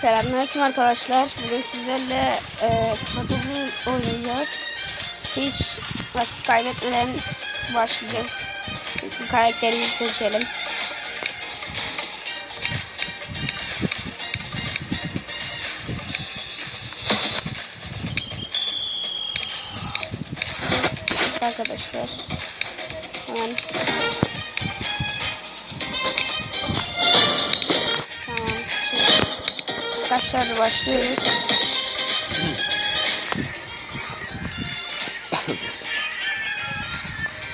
Selamünaleyküm arkadaşlar. Bugün sizlerle e, oynayacağız. Hiç vakit kaybetmeden başlayacağız. İlk karakterimizi seçelim. Arkadaşlar. Hemen arkadaşlar başlıyoruz.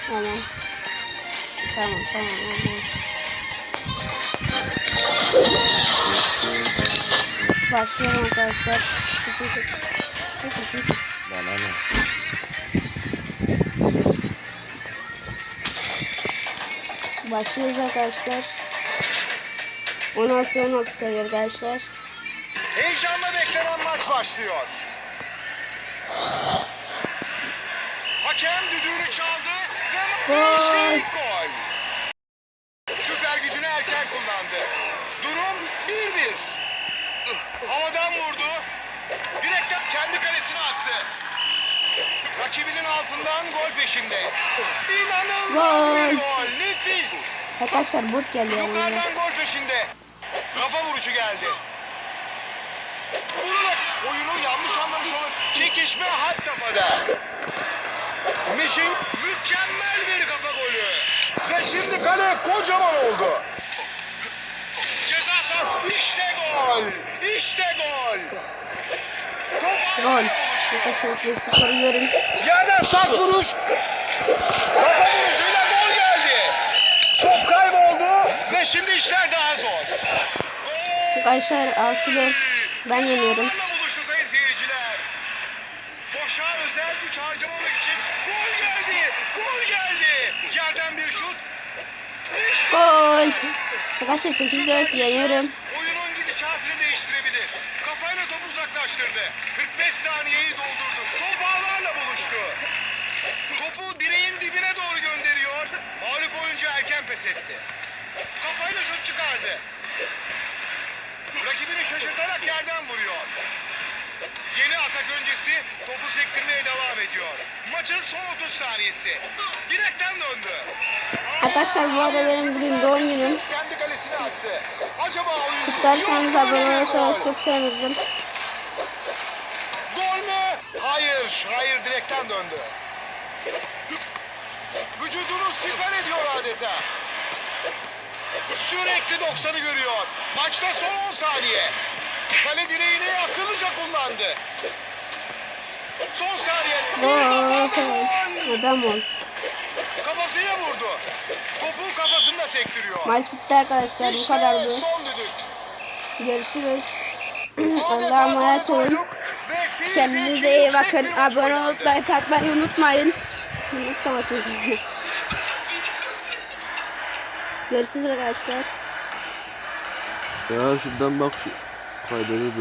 tamam. Tamam tamam. tamam. Başlıyorum arkadaşlar. Kısın kısın. Kısın kısın. Bana ne? Başlıyoruz arkadaşlar. 16-16 seviyor arkadaşlar. Heyecanla beklenen maç başlıyor. Hakem düdüğünü çaldı ve işte gol. Süper gücünü erken kullandı. Durum 1-1. Havadan vurdu. Direkten kendi kalesine attı. Rakibinin altından gol peşinde. İnanılmaz Gol. bir gol. Nefis. Arkadaşlar bot geldi yani. Yukarıdan gol peşinde. Kafa vuruşu geldi. Oyunu yanlış anlamış olur. Çekişme had safhada. Mişin mükemmel bir kafa golü. Ve şimdi kale kocaman oldu. Ceza sahası. İşte gol. İşte gol. Top Gol. Arkadaşlar size skoru görün. Yerden sert vuruş. Kafa vuruşuyla gol geldi. Top kayboldu ve şimdi işler daha zor. Arkadaşlar 6-4 ben yeniyorum. Boşa özel güç harcamamak için gol geldi. Gol geldi. Yerden bir şut. Gol. Arkadaşlar 8-4 yeniyorum. Oyunun gidişatını değiştirebilir. Kafayla topu uzaklaştırdı. 45 saniyeyi doldurdu. Top ağlarla buluştu. Topu direğin dibine doğru gönderiyor. Mağlup oyuncu erken pes etti. Kafayla şut çıkardı. Rakibini şaşırtarak yerden vuruyor. Yeni atak öncesi topu sektirmeye devam ediyor. Maçın son 30 saniyesi. Direkten döndü. Arkadaşlar bu arada benim bugün doğum günüm. Kendi kalesine attı. Acaba oyuncu... Abone olursanız çok sevinirim. Gol mü? Hayır, hayır direkten döndü. Vücudunu siper ediyor adeta. Sürekli 90'ı görüyor. Maçta son 10 saniye. Kale direğini akıllıca kullandı. Son saniye. Adam ol. Kafasıyla vurdu. Topu kafasında sektiriyor. Maç bitti arkadaşlar bu İşte kadardı. son düdük. Görüşürüz. Allah'a emanet olun. Kendinize iyi bakın. Abone olup like atmayı unutmayın. Nasıl kapatıyorsun? Görüşürüz arkadaşlar. Ya şuradan bak şu kaydını